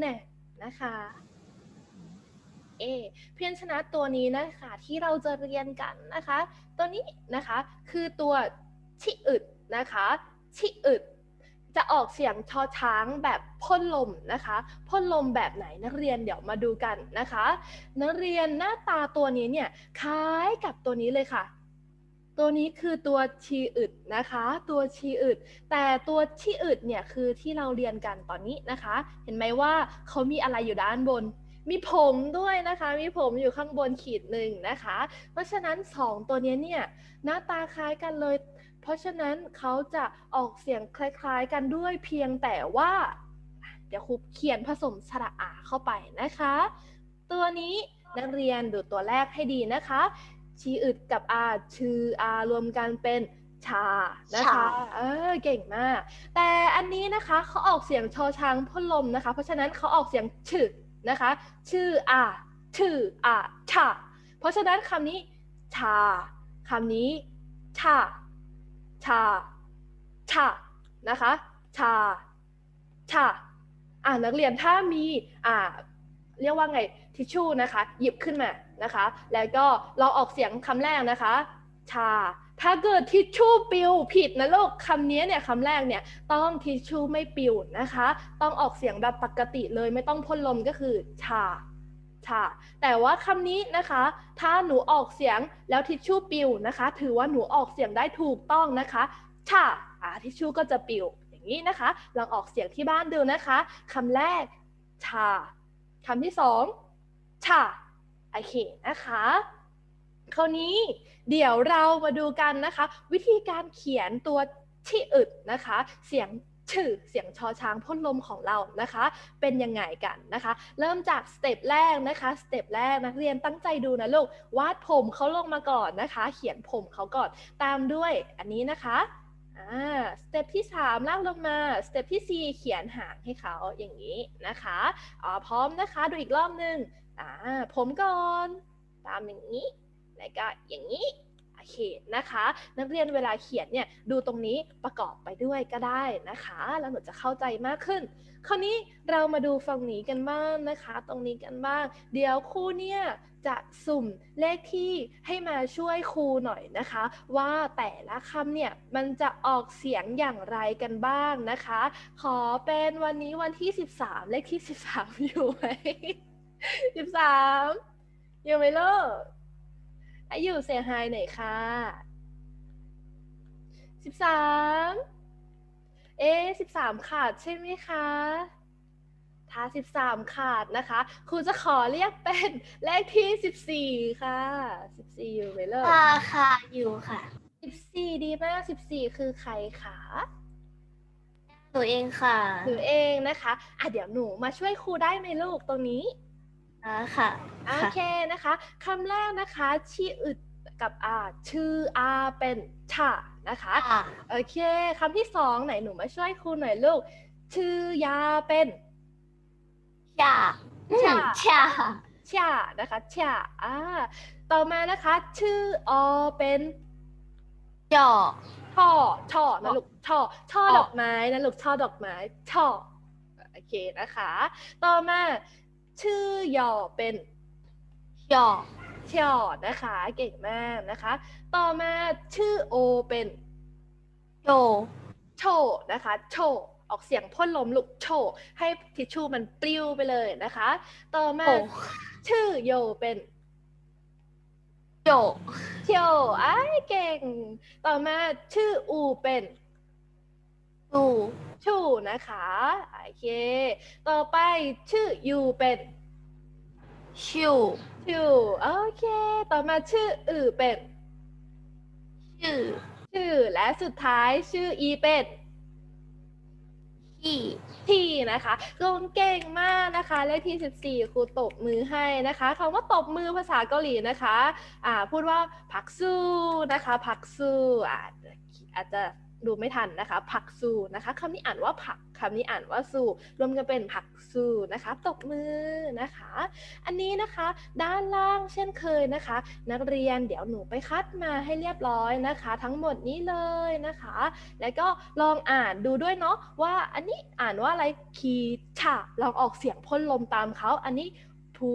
เนี่ยนะคะเอเพียญชนะตัวนี้นะคะที่เราจะเรียนกันนะคะ ตัวนี้นะคะคือตัวชิอึดนะคะชิอึดจะออกเสียงชอช้างแบบพ่นลมนะคะพ่นลมแบบไหนนักเรียนเดี๋ยวมาดูกันนะคะ นักเรียนหน้าตาตัวนี้เนี่ยคล้ายกับตัวนี้เลยค่ะ ตัวนี้คือตัวชีอึดนะคะ ตัวชีอึด แต่ตัวชีอึดเนี่ยคือที่เราเรียนกันตอนนี้นะคะ เห็นไหมว่าเขามีอะไรอยู่ด้านบน มีผมด้วยนะคะ มีผมอยู่ข้างบนขีดหนึ่งนะคะ เพราะฉะนั้นสองตัวนี้เนี่ยหน้าตาคล้ายกันเลย เพราะฉะนั้นเขาจะออกเสียงคล้ายๆกันด้วยเพียงแต่ว่า เดี๋ยวครูเขียนผสมสระอาเข้าไปนะคะ ตัวนี้นักเรียนดูตัวแรกให้ดีนะคะ ชีอึดกับอาชื่ออารวมกันเป็นชานะคะชาเออเก่งมาก แต่อันนี้นะคะเขาออกเสียงชอช้างพ่นลมนะคะ เพราะฉะนั้นเขาออกเสียงฉึนะคะ ชื่ออาชื่ออาชาเพราะฉะนั้นคำนี้ ชาคำนี้ ชา ชา ชา นะคะ ชา ชา อ่านักเรียนถ้ามี อ่า เรียกว่าไง ทิชชู่นะคะ หยิบขึ้นมา นะคะ แล้วก็เราออกเสียงคำแรกนะคะ ชา ถ้าเกิดทิชชู่ปิวผิดนะลูกคำนี้เนี่ยคำแรกเนี่ยต้องทิชชู่ไม่ปิวนะคะ ต้องออกเสียงแบบปกติเลยไม่ต้องพ่นลมก็คือชาชาแต่ว่าคำนี้นะคะ ถ้าหนูออกเสียงแล้วทิชชู่ปิวนะคะ ถือว่าหนูออกเสียงได้ถูกต้องนะคะชาอ่าทิชชู่ก็จะปิวอย่างนี้นะคะ ลองออกเสียงที่บ้านดูนะคะคำแรกชาคำที่สองชา อเคนะคะคราวนี้เดี๋ยวเรามาดูกันนะคะ วิธีการเขียนตัวที่อึดนะคะ เสียงชื่อเสียงชอช้างพ่นลมของเรานะคะ เป็นยังไงกันนะคะ เริ่มจากสเต็ปแรกนะคะสเต็ปแรกนักเรียนตั้งใจดูนะลูกวาดผมเขาลงมาก่อนนะคะ เขียนผมเขาก่อนตามด้วยอันนี้นะคะอ่าสเต็ปที่ 3 ลากลงมา สเต็ปที่ 4 เขียนหางให้เขาอย่างนี้นะคะอ๋อพร้อมนะคะ ดูอีกรอบหนึ่ง อ่าผมก่อน ตามอย่างนี้ แล้วก็อย่างนี้โอเคนะคะ นักเรียนเวลาเขียนเนี่ยดูตรงนี้ประกอบไปด้วยก็ได้นะคะ แล้วหนูจะเข้าใจมากขึ้น คราวนี้เรามาดูฝั่งนี้กันบ้างนะคะ ตรงนี้กันบ้าง เดี๋ยวครูเนี่ยจะสุ่มเลขที่ให้มาช่วยครูหน่อยนะคะ ว่าแต่ละคำเนี่ยมันจะออกเสียงอย่างไรกันบ้างนะคะ ขอเป็นวันนี้วันที่ 13 เลขที่ 13 อยู่ไหม 13อยู่ไหมลูกถ้าอยู่เสียงไฮหน่อยค่ะ13เอ๊13ขาดใช่ไหมคะถ้า13ขาดนะคะ ครูจะขอเรียกเป็นเลขที่14ค่ะ14อยู่ไหมลูกค่ะค่ะอยู่ค่ะ14ดีมาก14คือใครคะหนูเองค่ะหนูเองนะคะ อะเดี๋ยวหนูมาช่วยครูได้ไหมลูกตรงนี้ อ่าค่ะโอเคนะคะคำแรกนะคะชีอึดกับอาชื่ออาเป็นชานะคะค่ะโอเคคำที่สองไหนหนูมาช่วยครูหน่อยลูก ชื่อยาเป็นชาชาชาชานะคะชาอ่าต่อมานะคะ ชื่ออเป็นจอช่อช่อนะลูกช่อช่อช่อดอกไม้นะลูกช่อดอกไม้ช่อโอเคนะคะ ต่อมา ชื่อยอเป็นจอเชียวนะคะ เก่งมากนะคะ ต่อมาชื่อโอเป็นโจโชนะคะโชออกเสียงพ่นลมลูกโชให้ทิชชู่มันปลิวไปเลยนะคะ ต่อมาโอชื่อโยเป็นโจเชียวไอ้ายเก่ง ต่อมาชื่ออูเป็น ตูชูนะคะโอเค ต่อไปชื่อยูเป็นชิวชูโอเค ต่อมาชื่ออือเป็นชื่อ ชื่อและสุดท้ายชื่ออีเป็นที่ที่นะคะลงเก่งมากนะคะ เลขที่ 14 ครูตบมือให้นะคะคำว่าตบมือภาษาเกาหลีนะคะอ่าพูดว่าพักสู้นะคะ พักสู้อ่าอาจจะ ดูไม่ทันนะคะผักสู้นะคะคำนี้อ่านว่าผักคำนี้อ่านว่าสู้รวมกันเป็นผักสู้นะคะตบมือนะคะ อันนี้นะคะด้านล่างเช่นเคยนะคะ นักเรียนเดี๋ยวหนูไปคัดมาให้เรียบร้อยนะคะ ทั้งหมดนี้เลยนะคะ แล้วก็ลองอ่านดูด้วยเนาะว่าอันนี้อ่านว่าอะไรคีชาลองออกเสียงพ่นลมตามเขาอันนี้พู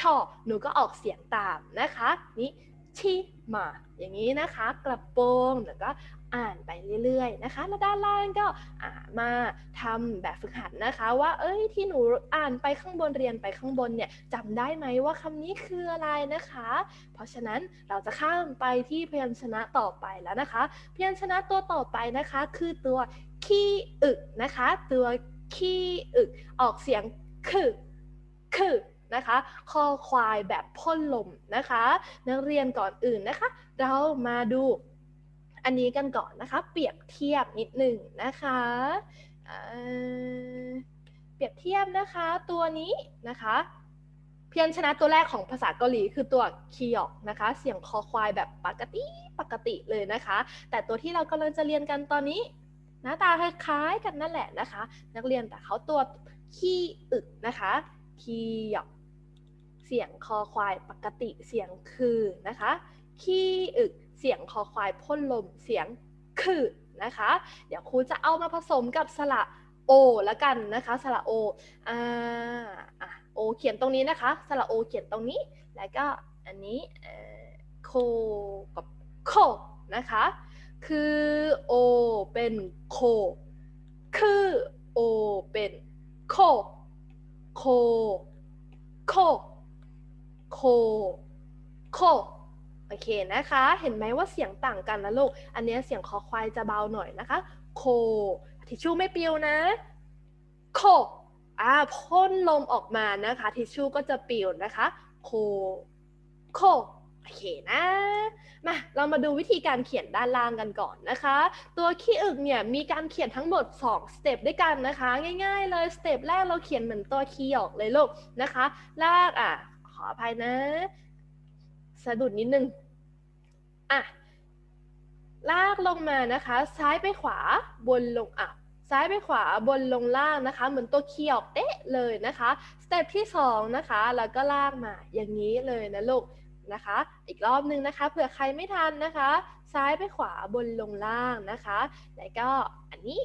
ชอหนูก็ออกเสียงตามนะคะ นี่ ชิมาอย่างนี้นะคะ กระโปรงแล้วก็อ่านไปเรื่อยๆนะคะ แล้วด้านล่างก็มาทำแบบฝึกหัดนะคะ ว่า เอ้ยที่หนูอ่านไปข้างบนเรียนไปข้างบนเนี่ยจำได้ไหมว่าคำนี้คืออะไรนะคะ เพราะฉะนั้นเราจะข้ามไปที่พยัญชนะต่อไปแล้วนะคะ พยัญชนะตัวต่อไปนะคะ คือตัวขี้อึกนะคะ ตัวขี้อึกออกเสียงคือคือ นะคะ คอควายแบบพ่นลมนะคะ นักเรียนก่อนอื่นนะคะ เรามาดูอันนี้กันก่อนนะคะ เปรียบเทียบนิดหนึ่งนะคะเเปรียบเทียบนะคะตัวนี้นะคะเพียญชนะตัวแรกของภาษาเกาหลีคือตัวคียอกนะคะ เสียงคอควายแบบปกติปกติเลยนะคะ แต่ตัวที่เรากำลังจะเรียนกันตอนนี้ หน้าตาคล้ายๆกันนั่นแหละนะคะ นักเรียนแต่เขาตัวขี้อึกนะคะคียอก เสียงคอควายปกติเสียงคือนะคะขี้อึกเสียงคอควายพ่นลมเสียงคือนะคะ เดี๋ยวครูจะเอามาผสมกับสระโอแล้วกันนะคะ สระโออ่าอะโอเขียนตรงนี้นะคะ สระโอเขียนตรงนี้ แล้วก็อันนี้เอ่อโคกับโคนะคะ คือโอเป็นโค คือโอเป็นโค โค โค โคโคโอเคนะคะ เห็นไหมว่าเสียงต่างกันนะลูก อันเนี้ยเสียงคอควายจะเบาหน่อยนะคะ โค ทิชชู่ไม่ปิวนะ โค อ่าพ่นลมออกมานะคะ ทิชชู่ก็จะปิวนะคะ โค โค โอเคนะ มา เรามาดูวิธีการเขียนด้านล่างกันก่อนนะคะ ตัวขี้อึกเนี่ยมีการเขียนทั้งหมด2สเต็ปด้วยกันนะคะ ง่าย ๆ เลย สเต็ปแรกเราเขียนเหมือนตัวคีย์ออกเลยลูกนะคะ ลากอะ ขออภัยนะ สะดุดนิดนึง อะ ลากลงมานะคะ ซ้ายไปขวาบนลงอะซ้ายไปขวาบนลงล่างนะคะ เหมือนตัวเคีย์ออกเอ๊ะเลยนะคะสเต็ปที่สองนะคะแล้วก็ลากมาอย่างนี้เลยนะลูกนะคะ อีกรอบนึงนะคะเผื่อใครไม่ทันนะคะ ซ้ายไปขวาบนลงล่างนะคะ แล้วก็อันนี้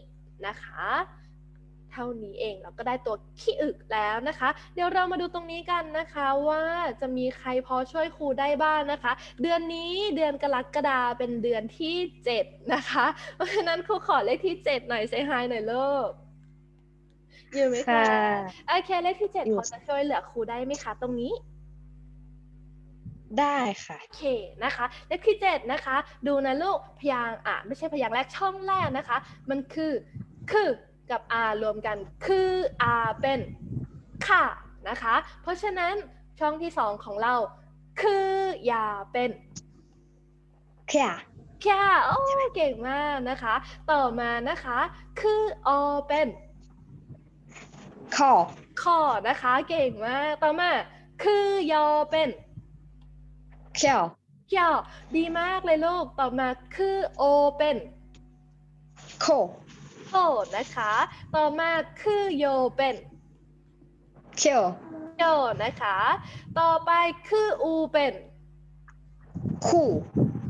นะคะ เท่านี้เองเราก็ได้ตัวขี้อึกแล้วนะคะ เดี๋ยวเรามาดูตรงนี้กันนะคะว่าจะมีใครพอช่วยครูได้บ้างนะคะ เดือนนี้เดือนกรกฎาเป็นเดือนที่ 7 นะคะ เพราะฉะนั้นครูขอเลขที่ 7 หน่อยเซฮายหน่อยเลิกอยู่ไหมคะค่ะโอเคเลขที่7อยู่พอจะช่วยเหลือครูได้ไหมคะตรงนี้ได้ค่ะโอเคนะคะเลขที่7นะคะ ดูนะลูกพยางค์อะไม่ใช่พยางค์แรกช่องแรกนะคะ มันคือคือ กับ r รวมกันคือ r เป็นค่ะนะคะ เพราะฉะนั้นช่องที่สองของเรา คืออย่าเป็นค่ะค่ะโอ้เก่งมากนะคะ ต่อมานะคะ คืออเป็นขอข้อนะคะ เก่งมากต่อมา คือยอเป็นเขียวเกี่ยวดีมากเลยลูก ต่อมาคือโอเป็นโค โคนะคะ ต่อมาคือโยเป็นเขียวโยนะคะ ต่อไปคืออูเป็นคู่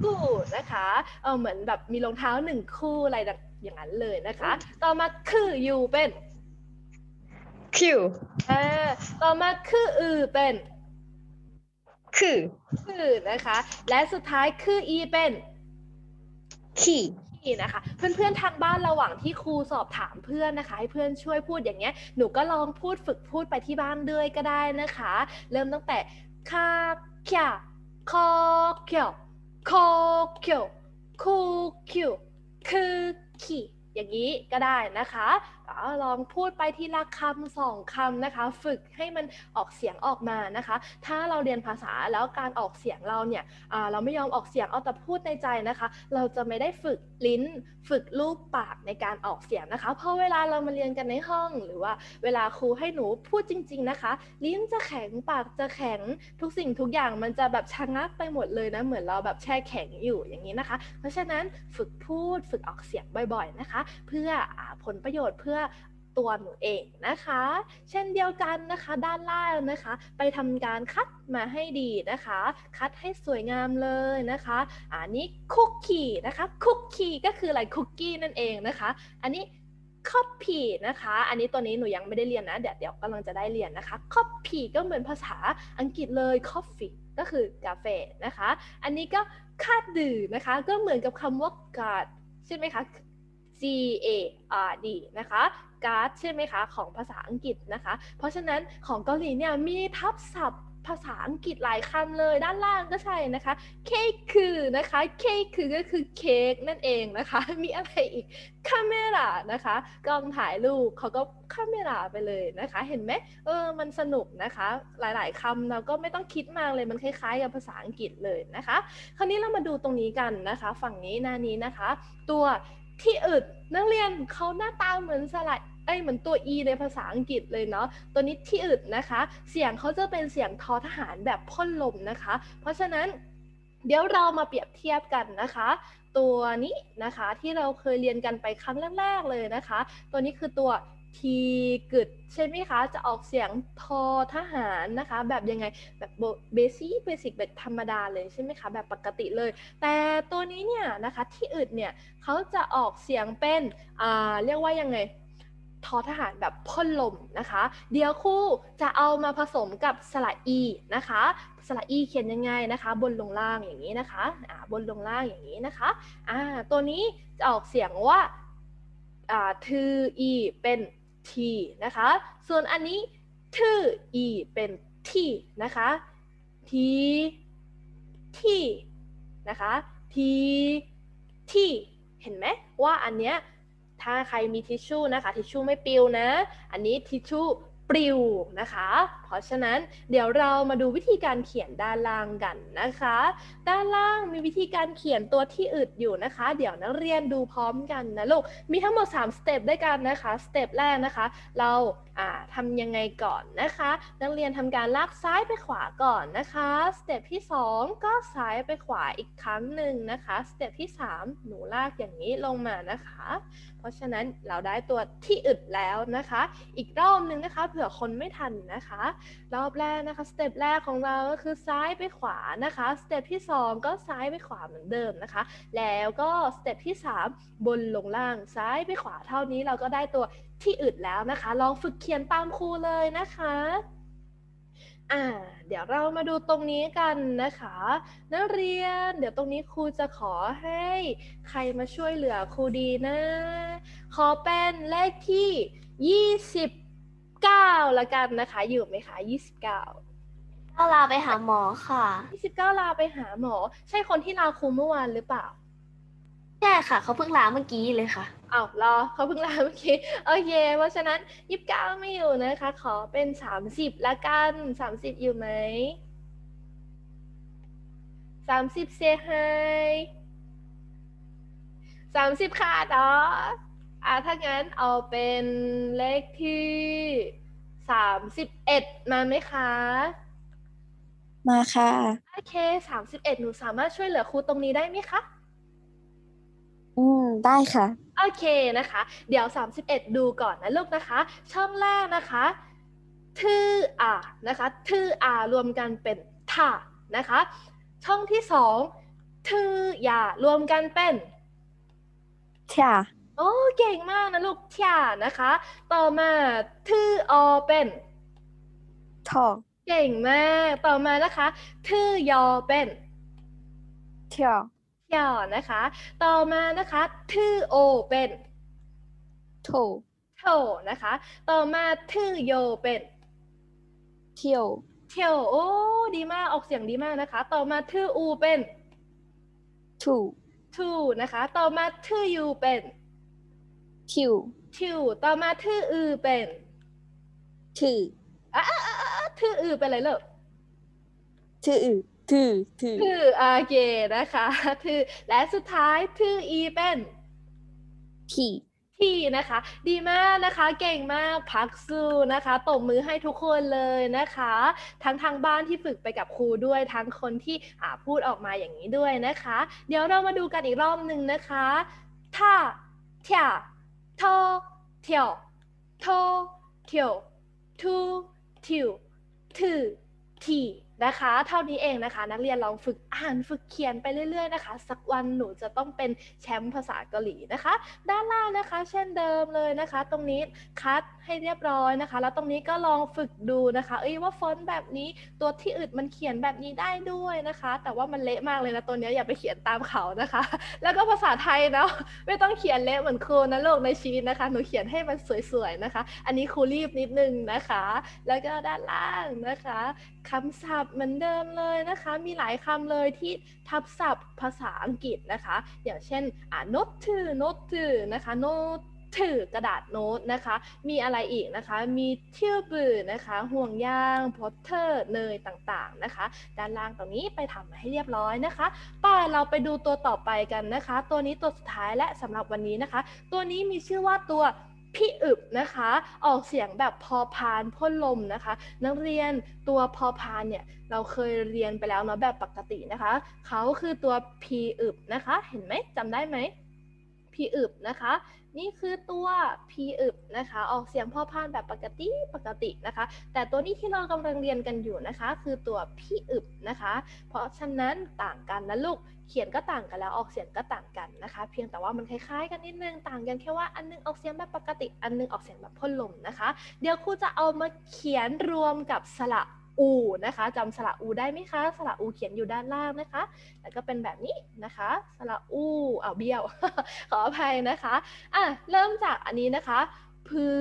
คู่นะคะ เออเหมือนแบบมีรองเท้าหนึ่งคู่อะไรอย่างนั้นเลยนะคะ ต่อมาคือยูเป็นคิวอ่าต่อมาคืออือเป็นคือคือนะคะ และสุดท้ายคืออีเป็นขี่ นี่นะคะ เพื่อนๆทางบ้านระหว่างที่ครูสอบถามเพื่อนนะคะ ให้เพื่อนช่วยพูดอย่างเงี้ยหนูก็ลองพูดฝึกพูดไปที่บ้านด้วยก็ได้นะคะ เริ่มตั้งแต่คาเขียคอเขียวคอเขียวคูคิวคือขี่อย่างนี้ก็ได้นะคะ ลองพูดไปทีละคำสองคำนะคะ ฝึกให้มันออกเสียงออกมานะคะ ถ้าเราเรียนภาษาแล้วการออกเสียงเราเนี่ยเราไม่ยอมออกเสียงเอาแต่พูดในใจนะคะ เราจะไม่ได้ฝึกลิ้น ฝึกรูปปากในการออกเสียงนะคะ เพราะเวลาเรามาเรียนกันในห้องหรือว่า เวลาครูให้หนูพูดจริง ๆนะคะ ลิ้นจะแข็งปากจะแข็งทุกสิ่งทุกอย่างมันจะแบบชะงักไปหมดเลยนะเหมือนเราแบบแช่แข็งอยู่อย่างนี้นะคะ เพราะฉะนั้นฝึกพูดฝึกออกเสียงบ่อย ๆนะคะ เพื่ออผลประโยชน์เพื่อตัวหนูเองนะคะ เช่นเดียวกันนะคะด้านล่างนะคะ ไปทำการคัดมาให้ดีนะคะ คัดให้สวยงามเลยนะคะอันนี้คุกกี้นะคะคุกกี้ก็คืออะไรคุกกี้นั่นเองนะคะ อันนี้ copy นะคะ อันนี้ตัวนี้หนูยังไม่ได้เรียนนะ เดี๋ยวเดี๋ยวกำลังจะได้เรียนนะคะ copy ก็เหมือนภาษาอังกฤษเลย coffee ก็คือกาแฟนะคะ อันนี้ก็คาดดื่นะคะ ก็เหมือนกับคำว่า guard ใช่ไหมคะ G A R D นะคะ guard ใช่ไหมคะ ของภาษาอังกฤษนะคะ เพราะฉะนั้นของเกาหลีเนี่ยมีทับศัพท์ภาษาอังกฤษหลายคำเลยด้านล่างก็ใช่นะคะเค้กคือนะคะเค้กคือก็คือเค้กนั่นเองนะคะ มีอะไรอีกคาเมรานะคะกล้องถ่ายรูปเขาก็คาเมราไปเลยนะคะ เห็นไหมเออมันสนุกนะคะ หลายๆคำเราก็ไม่ต้องคิดมากเลยมันคล้ายๆกับภาษาอังกฤษเลยนะคะ คราวนี้เรามาดูตรงนี้กันนะคะ ฝั่งนี้หน้านี้นะคะ ตัว ที่อึดนักเรียนเขาหน้าตาเหมือนสลัดเอ้ยเหมือนตัว e ในภาษาอังกฤษเลยเนาะตัวนี้ที่อึดนะคะ เสียงเขาจะเป็นเสียงทอทหารแบบพ่นลมนะคะ เพราะฉะนั้นเดี๋ยวเรามาเปรียบเทียบกันนะคะ ตัวนี้นะคะที่เราเคยเรียนกันไปครั้งแรกๆเลยนะคะ ตัวนี้คือตัว ทีกึดใช่ไหมคะ จะออกเสียงทอทหารนะคะ แบบยังไงแบบเบสิกเบสิกแบบธรรมดาเลยใช่ไหมคะ แบบปกติเลย แต่ตัวนี้เนี่ยนะคะที่อึดเนี่ยเขาจะออกเสียงเป็นอ่าเรียกว่ายังไงทอทหารแบบพ่นลมนะคะ เดี๋ยวครูจะเอามาผสมกับสระอีนะคะ สระอีเขียนยังไงนะคะ บนลงล่างอย่างนี้นะคะอ่าบนลงล่างอย่างนี้นะคะอ่าตัวนี้จะออกเสียงว่าอ่าทืออีเป็น ทีนะคะ ส่วนอันนี้ทื่ออีเป็นที่นะคะทีที่นะคะทีที่เห็นไหมว่าอันเนี้ยถ้าใครมีทิชชู่นะคะ ทิชชู่ไม่ปลิวนะ อันนี้ทิชชู่ปลิวนะคะ เพราะฉะนั้นเดี๋ยวเรามาดูวิธีการเขียนด้านล่างกันนะคะ ด้านล่างมีวิธีการเขียนตัวที่อึดอยู่นะคะ เดี๋ยวนักเรียนดูพร้อมกันนะลูก มีทั้งหมด 3 สเต็ปด้วยกันนะคะ สเต็ปแรกนะคะ เราอ่าทำยังไงก่อนนะคะ นักเรียนทำการลากซ้ายไปขวาก่อนนะคะ สเต็ปที่ 2 ก็ซ้ายไปขวาอีกครั้งหนึ่งนะคะ สเต็ปที่ 3 หนูลากอย่างนี้ลงมานะคะ เพราะฉะนั้นเราได้ตัวที่อึดแล้วนะคะ อีกรอบหนึ่งนะคะ เผื่อคนไม่ทันนะคะรอบแรกนะคะสเต็ปแรกของเราก็คือซ้ายไปขวานะคะสเต็ปที่ 2 ก็ซ้ายไปขวาเหมือนเดิมนะคะ แล้วก็สเต็ปที่ 3 บนลงล่างซ้ายไปขวาเท่านี้เราก็ได้ตัวที่อึดแล้วนะคะ ลองฝึกเขียนตามครูเลยนะคะอ่าเดี๋ยวเรามาดูตรงนี้กันนะคะ นักเรียน เดี๋ยวตรงนี้ครูจะขอให้ใครมาช่วยเหลือครูดีนะ ขอเป็นเลขที่ 29ละกันนะคะ อยู่ไหมคะ29ก็ลาไปหาหมอค่ะ29ลาไปหาหมอ ใช่คนที่ลาครูเมื่อวานหรือเปล่าใช่ค่ะเขาเพิ่งลาเมื่อกี้เลยค่ะอ้าวรอเขาเพิ่งลาเมื่อกี้โอเคเพราะฉะนั้น29ไม่อยู่นะคะ ขอเป็น30ละกัน30อยู่ไหม30เซฮาย30ขาดเหรอ อะถ้างั้นเอาเป็นเลขที่31มาไหมคะ มาค่ะ โอเค31หนูสามารถช่วยเหลือครูตรงนี้ได้ไหมคะ อืม ได้ค่ะ โอเคนะคะ เดี๋ยว 31 ดูก่อนนะลูกนะคะ ช่องแรกนะคะ ทืออ่านะคะ ทืออ่ารวมกันเป็นท่านะคะ ช่องที่สองทืออย่ารวมกันเป็นเที่ย โอ้เก่งมากนะลูกเที่ยนะคะ ต่อมาทืออเป็นทอเก่งมากต่อมานะคะทือยอเป็นเที่ยวเที่ยวนะคะ ต่อมานะคะทือโอเป็นโถโถนะคะ ต่อมาทือโยเป็นเที่ยวเที่ยวโอ้ดีมากออกเสียงดีมากนะคะ ต่อมาทื่ออูเป็นถูทูนะคะ ต่อมาทื่อยูเป็น ทิวทิวต่อมาทื่ออือเป็นชื่ออะอะอะอะทื่ออือเป็นอะไรเลิกชื่ออื่นถือถือทื่อโอเคนะคะทื่อและสุดท้ายทื่ออีเป็นที่ที่นะคะ ดีมากนะคะ เก่งมากพักสู้นะคะตบมือให้ทุกคนเลยนะคะ ทั้งทางบ้านที่ฝึกไปกับครูด้วยทั้งคนที่อ่าพูดออกมาอย่างนี้ด้วยนะคะ เดี๋ยวเรามาดูกันอีกรอบหนึ่งนะคะท่าเที่ย โทเที่ยวโทเที่ยวทูทิวทือที นะคะ เท่านี้เองนะคะ นักเรียนลองฝึกอ่านฝึกเขียนไปเรื่อย ๆ นะคะ สักวันหนูจะต้องเป็นแชมป์ภาษาเกาหลีนะคะ ด้านล่างนะคะ เช่นเดิมเลยนะคะ ตรงนี้คัดให้เรียบร้อยนะคะ แล้วตรงนี้ก็ลองฝึกดูนะคะ เอ้ยว่าฟอนต์แบบนี้ตัวที่อื่นมันเขียนแบบนี้ได้ด้วยนะคะ แต่ว่ามันเละมากเลยนะตัวเนี้ยอย่าไปเขียนตามเขานะคะ แล้วก็ภาษาไทยเนาะไม่ต้องเขียนเละเหมือนครูนะลูกในชีตนะคะ หนูเขียนให้มันสวยๆนะคะ อันนี้ครูรีบนิดนึงนะคะ แล้วก็ด้านล่างนะคะคำศัพท์เหมือนเดิมเลยนะคะ มีหลายคำเลยที่ทับศัพท์ภาษาอังกฤษนะคะ อย่างเช่นอ่าโน้ตถือโน้ตถือนะคะโน้ตถือกระดาษโน้ตนะคะ มีอะไรอีกนะคะ มีเที่ยวบือนะคะ ห่วงยางพอตเตอร์ เนยต่างๆนะคะ ด้านล่างตรงนี้ไปทำมาให้เรียบร้อยนะคะป่าเราไปดูตัวต่อไปกันนะคะ ตัวนี้ตัวสุดท้ายและสำหรับวันนี้นะคะ ตัวนี้มีชื่อว่าตัว พี่อึบนะคะ ออกเสียงแบบพอพานพ่นลมนะคะ นักเรียนตัวพอพานเนี่ยเราเคยเรียนไปแล้วเนาะแบบปกตินะคะเขาคือตัวพีอึบนะคะ เห็นไหมจำได้ไหมพีอึบนะคะ นี่คือตัวพีอึบนะคะ ออกเสียงพ่อพานแบบปกติปกตินะคะ แต่ตัวนี้ที่เรากำลังเรียนกันอยู่นะคะ คือตัวพีอึบนะคะ เพราะฉะนั้นต่างกันนะลูก เขียนก็ต่างกันแล้วออกเสียงก็ต่างกันนะคะ เพียงแต่ว่ามันคล้ายๆ กันนิดนึงต่างกันแค่ว่าอันนึงออกเสียงแบบปกติ อันนึงออกเสียงแบบพ่นลมนะคะ เดี๋ยวครูจะเอามาเขียนรวมกับสระ อูนะคะจำสระอูได้ไหมคะ สระอูเขียนอยู่ด้านล่างนะคะ แล้วก็เป็นแบบนี้นะคะ สระอูเอาเบี้ยว ขออภัยนะคะอะเริ่มจากอันนี้นะคะพือ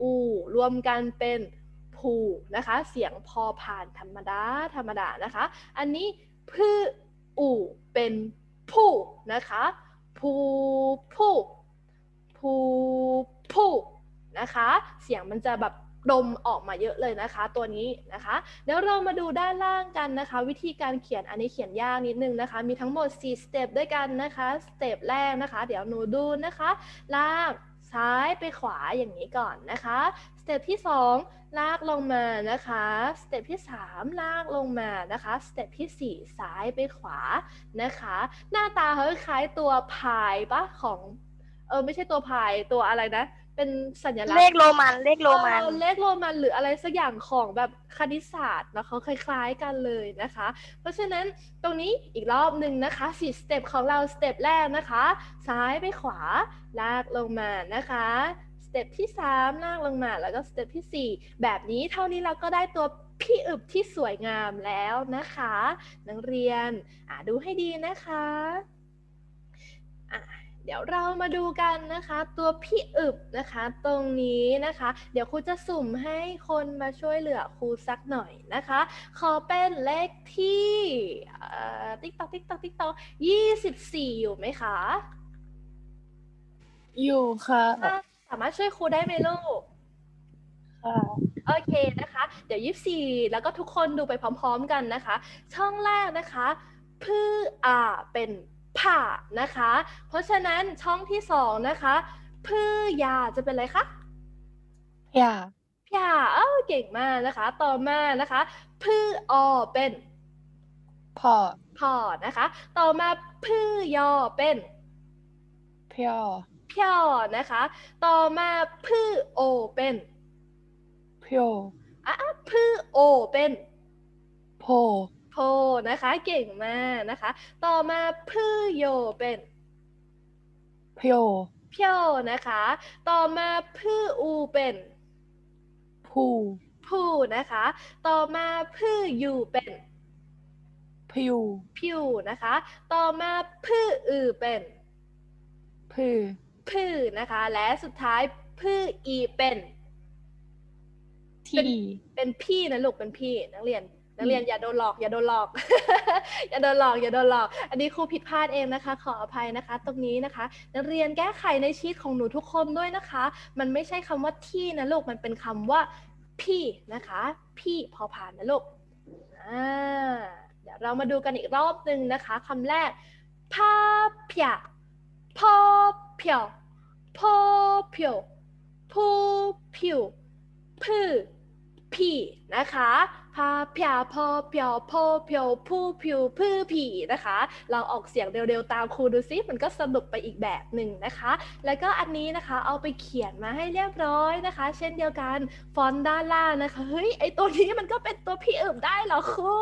อูรวมกันเป็นผูนะคะ เสียงพอผ่านธรรมดาธรรมดานะคะ อันนี้พืออูเป็นผู้นะคะผูผู้ผูผู้นะคะ เสียงมันจะแบบ ดมออกมาเยอะเลยนะคะ ตัวนี้นะคะเดี๋ยวเรามาดูด้านล่างกันนะคะ วิธีการเขียนอันนี้เขียนยากนิดนึงนะคะ มีทั้งหมด 4 สเต็ปด้วยกันนะคะสเต็ปแรกนะคะ เดี๋ยวหนูดูนะคะลากซ้ายไปขวาอย่างนี้ก่อนนะคะสเต็ปที่ 2 ลากลงมานะคะสเต็ปที่ 3 ลากลงมานะคะสเต็ปที่ 4 ซ้ายไปขวานะคะ หน้าตาเขาคล้ายตัวพายปะของเออไม่ใช่ตัวพายตัวอะไรนะ เป็นสัญลักษณ์เลขโรมันเลขโรมันเออเลขโรมันหรืออะไรสักอย่างของแบบคณิตศาสตร์นะเขาคล้าย ๆกันเลยนะคะ เพราะฉะนั้นตรงนี้อีกรอบหนึ่งนะคะสี่สเต็ปของเราสเต็ปแรกนะคะ ซ้ายไปขวาลากลงมานะคะสเต็ปที่สามลากลงมาแล้วก็สเต็ปที่สี่แบบนี้เท่านี้เราก็ได้ตัวพี่อึบที่สวยงามแล้วนะคะ นักเรียนอะดูให้ดีนะคะอะ เดี๋ยวเรามาดูกันนะคะ ตัวพี่อึบนะคะ ตรงนี้นะคะ เดี๋ยวครูจะสุ่มให้คนมาช่วยเหลือครูสักหน่อยนะคะ ขอเป็นเลขที่ติ๊กตอกติ๊กตอกติ๊กตอกยี่สิบสี่อยู่ไหมคะ อยู่ค่ะ สามารถช่วยครูได้ไหมลูกค่ะโอเคนะคะ เดี๋ยวยี่สี่แล้วก็ทุกคนดูไปพร้อม ๆ กันนะคะ ช่องแรกนะคะพืออาเป็น ผ่านะคะ เพราะฉะนั้นช่องที่สองนะคะพือยาจะเป็นอะไรคะอย่าพี่อาเออเก่งมากนะคะ ต่อมานะคะพืออเป็นพ่อพอนะคะ ต่อมาพือยอเป็นพี่อเพียวนะคะ ต่อมาพือโอเป็นพี่โออะอะพือโอเป็นโพ โพนะคะ เก่งมากนะคะ ต่อมาพือโยเป็นพี่โอเพียวนะคะ ต่อมาพืออูเป็นผู้ผู้นะคะ ต่อมาพือยูเป็นพิวพิวนะคะ ต่อมาพืออือเป็นพือพือนะคะ และสุดท้ายพืออีเป็น ที่เป็นพี่นะลูกเป็นพี่นักเรียน นักเรียนอย่าโดนหลอกอย่าโดนหลอก อย่าโดนหลอกอย่าโดนหลอก อันนี้ครูผิดพลาดเองนะคะ ขออภัยนะคะ ตรงนี้นะคะ นักเรียนแก้ไขในชีตของหนูทุกคนด้วยนะคะ มันไม่ใช่คำว่าที่นะลูกมันเป็นคำว่า พี่นะคะ พี่พอผ่านนะลูกอ่าเดี๋ยวเรามาดูกันอีกรอบหนึ่งนะคะคำแรกพาเพียพอเพียวพอเพียวผู้ผิวพือพี่นะคะ พาเพียพอเพียวพอเพียวผู้ผิวพือผีนะคะ เราออกเสียงเร็วๆตามครูดูซิมันก็สนุกไปอีกแบบหนึ่งนะคะ แล้วก็อันนี้นะคะเอาไปเขียนมาให้เรียบร้อยนะคะ เช่นเดียวกันฟอนต์ด้านล่างนะคะเฮ้ยไอตัวนี้มันก็เป็นตัวพี่อึบได้เหรอครู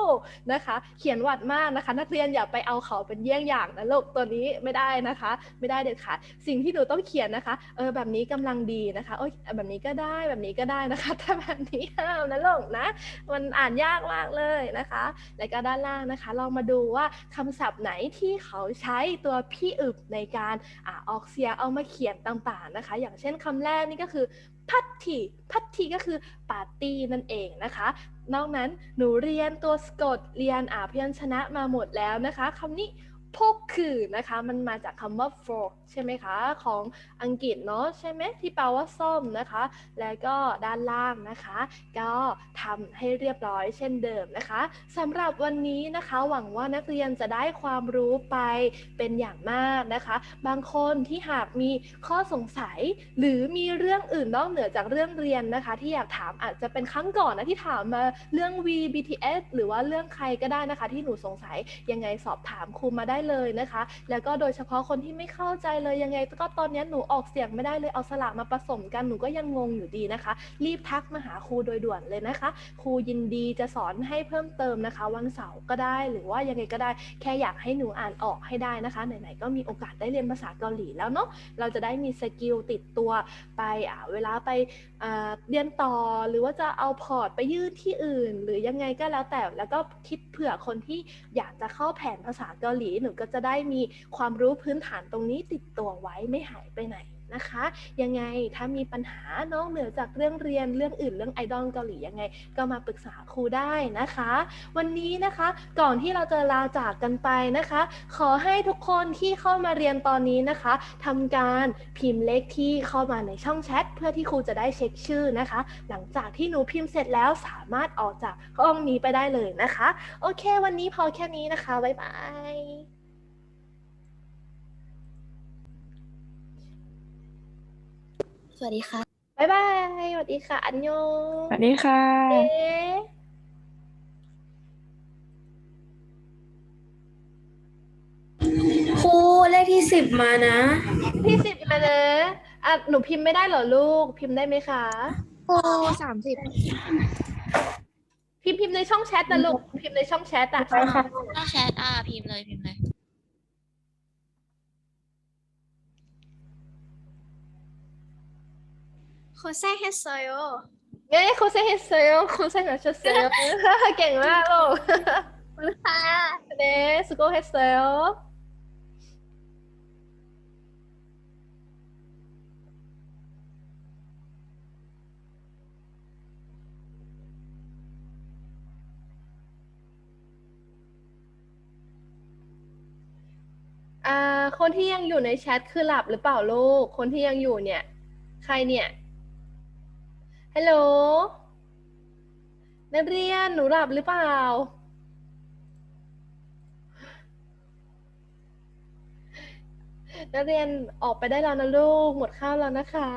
นะคะ เขียนหวัดมากนะคะ นักเรียนอย่าไปเอาเขาเป็นเยี่ยงอย่างนะลูกตัวนี้ไม่ได้นะคะ ไม่ได้เด็ดขาดสิ่งที่หนูต้องเขียนนะคะเออแบบนี้กำลังดีนะคะโอ้ยแบบนี้ก็ได้แบบนี้ก็ได้นะคะแต่แบบนี้ห้ามนะลูกนะมันอ่านยากมากเลยนะคะ แล้วก็ด้านล่างนะคะ เรามาดูว่าคำศัพท์ไหนที่เขาใช้ตัวพี่อึบในการอออกเสียงเอามาเขียนต่างๆนะคะ อย่างเช่นคำแรกนี่ก็คือพัตทีพัตทีก็คือปาร์ตี้นั่นเองนะคะ นอกนั้นหนูเรียนตัวสะกดเรียนอ่าพยัญชนะมาหมดแล้วนะคะคำนี้ พกคือนะคะ มันมาจากคำว่า fork ใช่ไหมคะ ของอังกฤษเนาะใช่ไหมที่แปลว่าส้มนะคะ แล้วก็ด้านล่างนะคะ ก็ทำให้เรียบร้อยเช่นเดิมนะคะสำหรับวันนี้นะคะ หวังว่านักเรียนจะได้ความรู้ไปเป็นอย่างมากนะคะ บางคนที่หากมีข้อสงสัย หรือมีเรื่องอื่นนอกเหนือจากเรื่องเรียนนะคะ ที่อยากถามอาจจะเป็นครั้งก่อนนะที่ถามมาเรื่อง V BTS หรือว่าเรื่องใครก็ได้นะคะ ที่หนูสงสัยยังไงสอบถามครูมาได้เลยนะคะ แล้วก็โดยเฉพาะคนที่ไม่เข้าใจเลยยังไง ก็ตอนนี้หนูออกเสียงไม่ได้เลยเอาสระมาผสมกันหนูก็ยังงงอยู่ดีนะคะ รีบทักมาหาครูโดยด่วนเลยนะคะ ครูยินดีจะสอนให้เพิ่มเติมนะคะ วันเสาร์ก็ได้หรือว่ายังไงก็ได้แค่อยากให้หนูอ่านออกให้ได้นะคะไหนๆก็มีโอกาสได้เรียนภาษาเกาหลีแล้วเนาะเราจะได้มีสกิลติดตัวไปอ่าเวลาไปเรียนต่อหรือว่าจะเอาพอร์ตไปยื่นที่อื่น หรือยังไงก็แล้วแต่แล้วก็คิดเผื่อคนที่อยากจะเข้าแผนภาษาเกาหลีหนูก็จะได้มีความรู้พื้นฐานตรงนี้ติดตัวไว้ไม่หายไปไหนนะคะ ยังไงถ้ามีปัญหานอกเหนือจากเรื่องเรียนเรื่องอื่นเรื่องไอดอลเกาหลียังไง ก็มาปรึกษาครูได้นะคะ วันนี้นะคะก่อนที่เราจะลาจากกันไปนะคะ ขอให้ทุกคนที่เข้ามาเรียนตอนนี้นะคะทำการพิมพ์เลขที่เข้ามาในช่องแชทเพื่อที่ครูจะได้เช็คชื่อนะคะ หลังจากที่หนูพิมพ์เสร็จแล้วสามารถออกจากห้องนี้ไปได้เลยนะคะ โอเค วันนี้พอแค่นี้นะคะบ๊ายบาย สวัสดีค่ะ บ๊ายบาย สวัสดีค่ะ อันยองสวัสดีค่ะ เอ๊ะครูเลขที่สิบมานะพี่สิบมาเนอะอะหนูพิมพ์ไม่ได้เหรอลูก พิมพ์ได้ไหมคะ ครูสามสิบพิมพ์พิมพ์ในช่องแชทนะลูก พิมพ์ในช่องแชทอะต้องแชทอ่าพิมพ์เลยพิมพ์เลย ครูแซ่เฮสโซโยเอ้ยคุณเซฮเซลคุณเซฮเซลเก่งมากลูกค่ะเดสโกเฮเซลอ่าคนที่ยังอยู่ในแชทคือหลับหรือเปล่าลูก คนที่ยังอยู่เนี่ย ใครเนี่ย ฮัลโหลนักเรียนหนูหลับหรือเปล่า นักเรียนออกไปได้แล้วนะลูก หมดข้าวแล้วนะคะ